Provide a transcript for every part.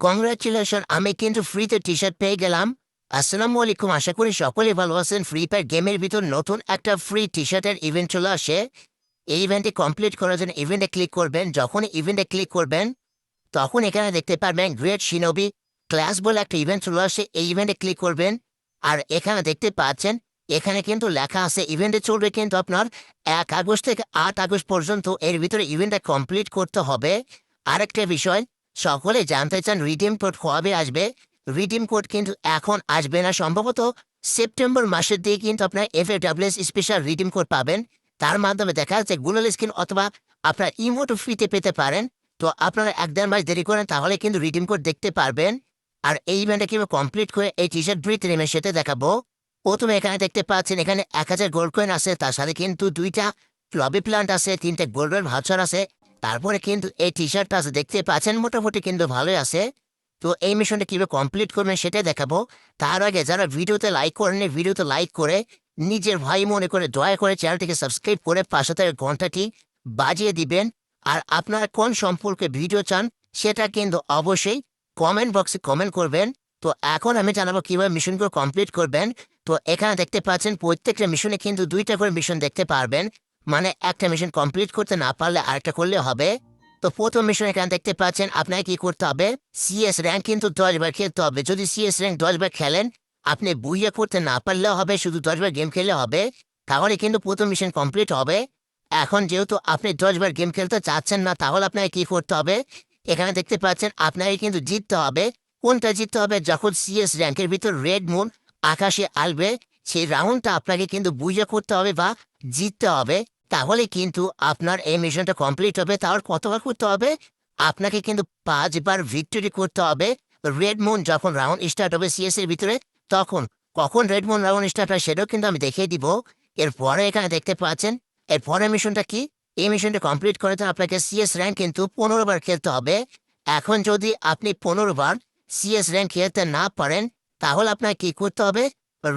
Congratulation আমি কিন্তু ফ্রিতে টি শার্ট পেয়ে গেলাম। আসসালামু আলাইকুম, আশা করি সকলে ভালো আছেন। ফ্রি ফায়ার গেমের ভিতর নতুন একটা ফ্রি টি শার্টের ইভেন্ট চলে আসে। এই ইভেন্টে কমপ্লিট করার জন্য ইভেন্টে ক্লিক করবেন। যখন ইভেন্টে ক্লিক করবেন, তখন এখানে দেখতে পারবেন গ্রেট শিনবি ক্লাস বলে একটা ইভেন্ট চলে আসে। এই ইভেন্টে ক্লিক করবেন। আর এখানে দেখতে পাচ্ছেন, এখানে কিন্তু লেখা আছে ইভেন্টে চলবে কিন্তু আপনার এক আগস্ট থেকে আট আগস্ট পর্যন্ত এর ভিতরে ইভেন্টটা কমপ্লিট করতে হবে। আরেকটা বিষয় সকলে জানতে চান রিডিম কোড কবে আসবে? রিডিম কোড কিন্তু এখন আসবে না। সম্ভবত সেপ্টেম্বর মাসের দিকে কিন্তু আপনার F A special redeem code পাবেন। তার মাধ্যমে দেখা যাচ্ছে গুগল স্ক্রিন অথবা আপনার ইমোটো ফ্রিতে পেতে পারেন। তো আপনারা এক দেড় মাস দেরি করেন তাহলে কিন্তু রিডিম কোড দেখতে পারবেন। আর এই ইভেন্টটা কীভাবে কমপ্লিট করে এই টি শার্ট ব্রিথ নেমে সেটা দেখাবো। প্রথমে এখানে দেখতে পাচ্ছেন এখানে এক হাজার গোল্ড কয়েন আছে। তার সাথে কিন্তু দুইটা লবি প্লান্ট আছে, তিনটে গোল্ডের ভাউচার আছে। তারপরে কিন্তু এই টি শার্টটা আছে দেখতে পাচ্ছেন, মোটামুটি কিন্তু ভালোই আছে। তো এই মিশনটা কীভাবে কমপ্লিট করবেন সেটাই দেখাবো। তার আগে যারা ভিডিওতে লাইক করেন ভিডিওতে লাইক করে নিজের ভাই মনে করে দয়া করে চ্যানেলটিকে সাবস্ক্রাইব করে পাশে থাকা ঘন্টাটি বাজিয়ে দিবেন। আর আপনারা কোন সম্পর্কে ভিডিও চান সেটা কিন্তু অবশ্যই কমেন্ট বক্সে কমেন্ট করবেন। তো এখন আমি জানাব কীভাবে মিশনগুলো কমপ্লিট করবেন। তো এখানে দেখতে পাচ্ছেন প্রত্যেকটা মিশনে কিন্তু দুইটা করে মিশন দেখতে পারবেন। মানে একটা মিশন কমপ্লিট করতে না পারলে আরেকটা করলে হবে। তো প্রথম মিশন এখানে দেখতে পাচ্ছেন, আপনাকে কি করতে হবে? সিএস র্যাঙ্ক কিন্তু দশবার খেলতে হবে। যদি সিএস র্যাঙ্ক দশবার খেলেন, আপনি বুঝিয়ে করতে না পারলেও হবে, শুধু দশবার গেম খেললে হবে, তাহলে কিন্তু প্রথম মিশন কমপ্লিট হবে। এখন যেহেতু আপনি দশবার গেম খেলতে চাচ্ছেন না, তাহলে আপনাকে কি করতে হবে? এখানে দেখতে পাচ্ছেন, আপনাকে কিন্তু জিততে হবে। কোনটা জিততে হবে? যখন সিএস র্যাঙ্কের ভিতর রেড মুন আকাশে আসবে, সেই রাউন্ডটা আপনাকে কিন্তু বুঝে করতে হবে বা জিততে হবে। তাহলে কিন্তু আপনার এই মিশনটা কমপ্লিট হবে। তাহলে কতবার করতে হবে? আপনাকে কিন্তু পাঁচবার ভিক্টোরি করতে হবে। রেড মুন যখন রাউন্ড স্টার্ট হবে সিএস এর ভিতরে, তখন কখন রেড মুন রাউন্ড স্টার্ট হয় সেটাও কিন্তু আমি দেখিয়ে দিব। এরপরে এখানে দেখতে পাচ্ছেন এরপরে মিশনটা কি? এই মিশনটা কমপ্লিট করে করতে আপনাকে সিএস র্যাঙ্ক কিন্তু পনেরো বার খেলতে হবে। এখন যদি আপনি পনেরো বার সিএস র্যাঙ্ক খেলতে না পারেন, তাহলে আপনাকে কি করতে হবে?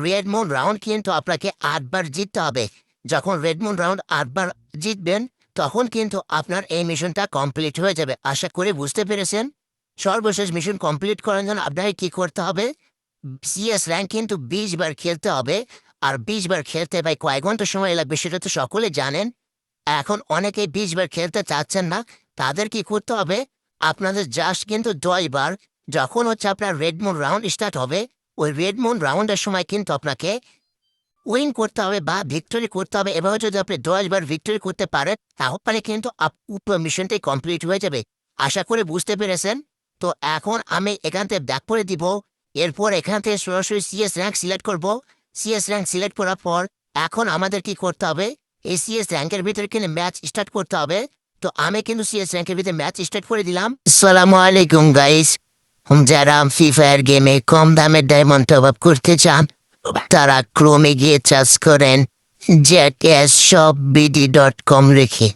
রেড মুন রাউন্ড কিন্তু আপনাকে আটবার জিততে হবে। যখন রেড মুন রাউন্ড আটবার জিতবেন, তখন কিন্তু আপনার এই মিশনটা কমপ্লিট হয়ে যাবে। আশা করি বুঝতে পেরেছেন? সর্বশেষ মিশন কমপ্লিট করার জন্য আপনাকে কি করতে হবে? সিএস র্যাঙ্ক কিন্তু বিশ বার খেলতে হবে। আর বিশ বার খেলতে ভাই কয়েক ঘণ্টা সময় লাগবে সেটা তো সকলে জানেন। এখন অনেকে বিশ বার খেলতে চাচ্ছেন না। তাদের কি করতে হবে? আপনাদের জাস্ট কিন্তু দশ বার, যখন হচ্ছে আপনার রেড মুন রাউন্ড স্টার্ট হবে, ওই রেড মুন রাউন্ডের সময় কিন্তু আপনাকে উইন করতে হবে বা ভিক্টোরি করতে হবে, এভাবে যদি আপনি দশবার ভিক্টোরি করতে পারেন, তাহলে কিন্তু মিশনটাই কমপ্লিট হয়ে যাবে। আশা করে বুঝতে পেরেছেন? তো এখন আমি এখান থেকে ব্যাক করে দিব। এরপর এখান থেকে সরাসরি সিএস র্যাঙ্ক সিলেক্ট করব। সিএস র্যাঙ্ক সিলেক্ট করার পর এখন আমাদের কি করতে হবে? এই সিএস র্যাঙ্কের ভিতরে কিন্তু ম্যাচ স্টার্ট করতে হবে। তো আমি কিন্তু সিএস র্যাঙ্কের ভিতরে ম্যাচ স্টার্ট করে দিলাম। সালামু আলাইকুম গাইস যারা ফ্রি ফায়ার গেমে কম দামের ডায়মন্ড টপ আপ করতে চান তারা ক্রমে গিয়ে চাষ করেন জ্যাক এস সব বিডি ডট কম রেখে।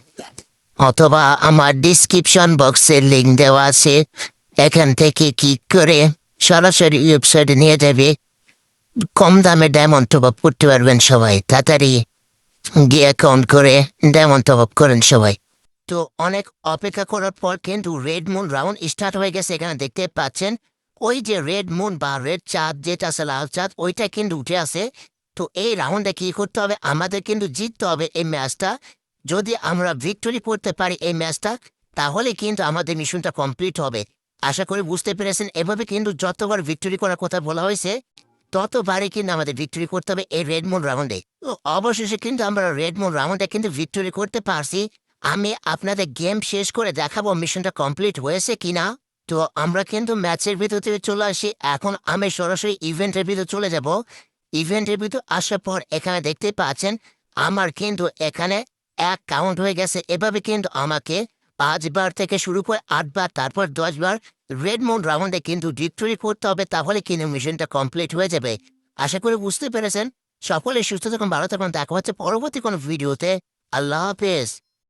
অথবা আমার ডিসক্রিপশন বক্সের লিঙ্ক দেওয়া আছে। এখান থেকে ক্লিক করে সরাসরি ওয়েবসাইটে নিয়ে যাবে। কম দামে ডায়মন্ড টপ আপ করতে পারবেন সবাই। তাড়াতাড়ি গিয়ে অ্যাকাউন্ট করে ডায়মন্ড টপ আপ করেন সবাই। তো অনেক অপেক্ষা করার পর কিন্তু রেড মুন রাউন্ড স্টার্ট হয়ে গেছে। এখানে দেখতে পাচ্ছেন ওই যে রেড মুন বা রেড চাঁদ যেটা আছে, লাল চাঁদ ওইটা কিন্তু উঠে আসে। তো এই রাউন্ডে কি করতে হবে? আমাদের কিন্তু জিততে হবে এই ম্যাচটা যদি আমরা ভিক্টোরি করতে পারি এই ম্যাচটা তাহলে কিন্তু আমাদের মিশনটা কমপ্লিট হবে। আশা করি বুঝতে পেরেছেন? এভাবে কিন্তু যতবার ভিক্টোরি করার কথা বলা হয়েছে, ততবারই কিন্তু আমাদের ভিক্টোরি করতে হবে এই রেড মুন রাউন্ডে তো অবশেষে কিন্তু আমরা রেড মুন রাউন্ডে কিন্তু ভিক্টোরি করতে পারছি। আমি আপনাদের গেম শেষ করে দেখাবো মিশনটা কমপ্লিট হয়েছে কিনা। তো আমরা কিন্তু ম্যাচের ভিতর থেকে চলে আসি। এখন আমি সরাসরি ইভেন্টের ভিতর চলে যাব। ইভেন্টের ভিতর আসার পর এখানে দেখতে পাচ্ছেন, আমার কিন্তু এখানে এক কাউন্ট হয়ে গেছে। এভাবে কিন্তু আমাকে পাঁচবার থেকে শুরু করে আটবার, তারপর দশবার রেড মুন রাউন্ডে কিন্তু ভিক্টোরি করতে হবে, তাহলে কিন্তু মিশনটা কমপ্লিট হয়ে যাবে। আশা করি বুঝতে পেরেছেন। সকলে সুস্থ থাকুন, ভালো থাকুন, দেখা হচ্ছে পরবর্তী কোনো ভিডিওতে আল্লাহ হাফেজ।